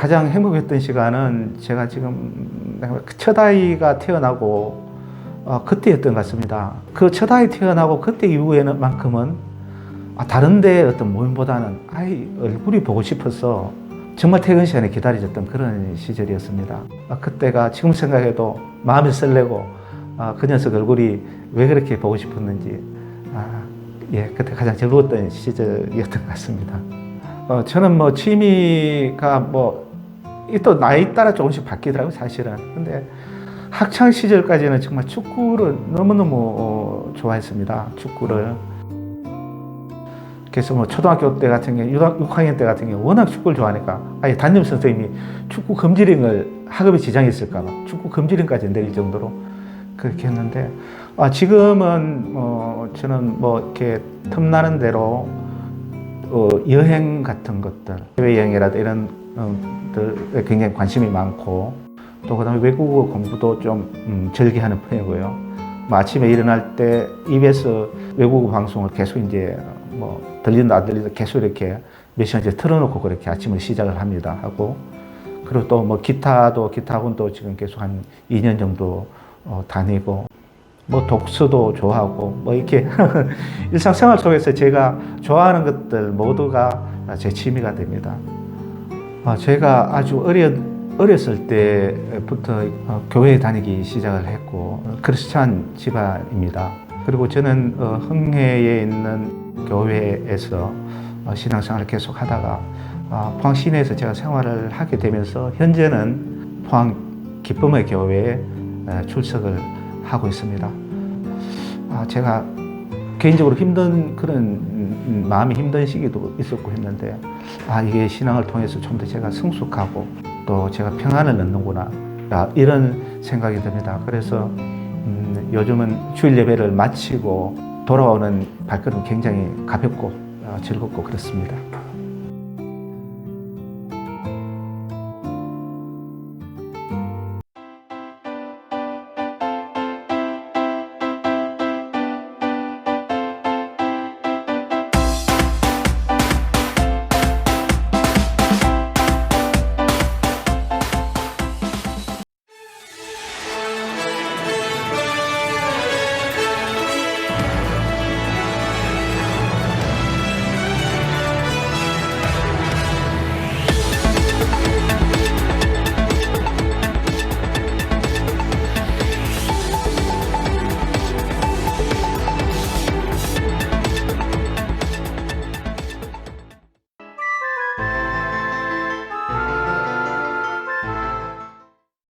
가장 행복했던 시간은 제가 지금 첫 아이가 태어나고 어, 그때였던 것 같습니다. 그 첫 아이 태어나고 그때 이후에는 만큼은 아, 다른데 어떤 모임보다는 아이 얼굴이 보고 싶어서 정말 퇴근 시간에 기다려졌던 그런 시절이었습니다. 아, 그때가 지금 생각해도 마음이 설레고 아, 그 녀석 얼굴이 왜 그렇게 보고 싶었는지 아, 예 그때 가장 즐거웠던 시절이었던 것 같습니다. 어, 저는 뭐 취미가 뭐 또 나이 따라 조금씩 바뀌더라고요 사실은. 근데 학창 시절까지는 정말 축구를 너무너무 어, 좋아했습니다. 축구를. 그래서 뭐 초등학교 때 같은 경우, 6학년 때 같은 경우 워낙 축구를 좋아하니까 아예 담임 선생님이 축구 금지령을 학업에 지장이 있을까봐 축구 금지령까지 내릴 정도로 그렇게 했는데 아, 지금은 어, 저는 뭐 이렇게 틈나는 대로 어, 여행 같은 것들, 해외 여행이라도 이런 굉장히 관심이 많고 또 그다음에 외국어 공부도 좀 음, 즐겨하는 편이고요. 뭐 아침에 일어날 때 입에서 외국어 방송을 계속 이제 뭐 들린다 안 들린다 계속 이렇게 몇 시간째 틀어놓고 그렇게 아침을 시작을 합니다 하고 그리고 또 뭐 기타도 기타 학원도 지금 계속 한 2년 정도 어, 다니고 뭐 독서도 좋아하고 뭐 이렇게 일상생활 속에서 제가 좋아하는 것들 모두가 제 취미가 됩니다. 아, 제가 아주 어려, 어렸을 때부터 어, 교회에 다니기 시작을 했고 어, 크리스찬 집안입니다. 그리고 저는 어, 흥해에 있는 교회에서 어, 신앙생활을 계속 하다가 아, 포항 시내에서 제가 생활을 하게 되면서 현재는 포항 기쁨의 교회에 에, 출석을 하고 있습니다. 아, 제가 개인적으로 힘든 그런 음, 음, 마음이 힘든 시기도 있었고 했는데 아 이게 신앙을 통해서 좀 더 제가 성숙하고 또 제가 평안을 얻는구나 아, 이런 생각이 듭니다. 그래서 음, 요즘은 주일 예배를 마치고 돌아오는 발걸음 굉장히 가볍고 어, 즐겁고 그렇습니다.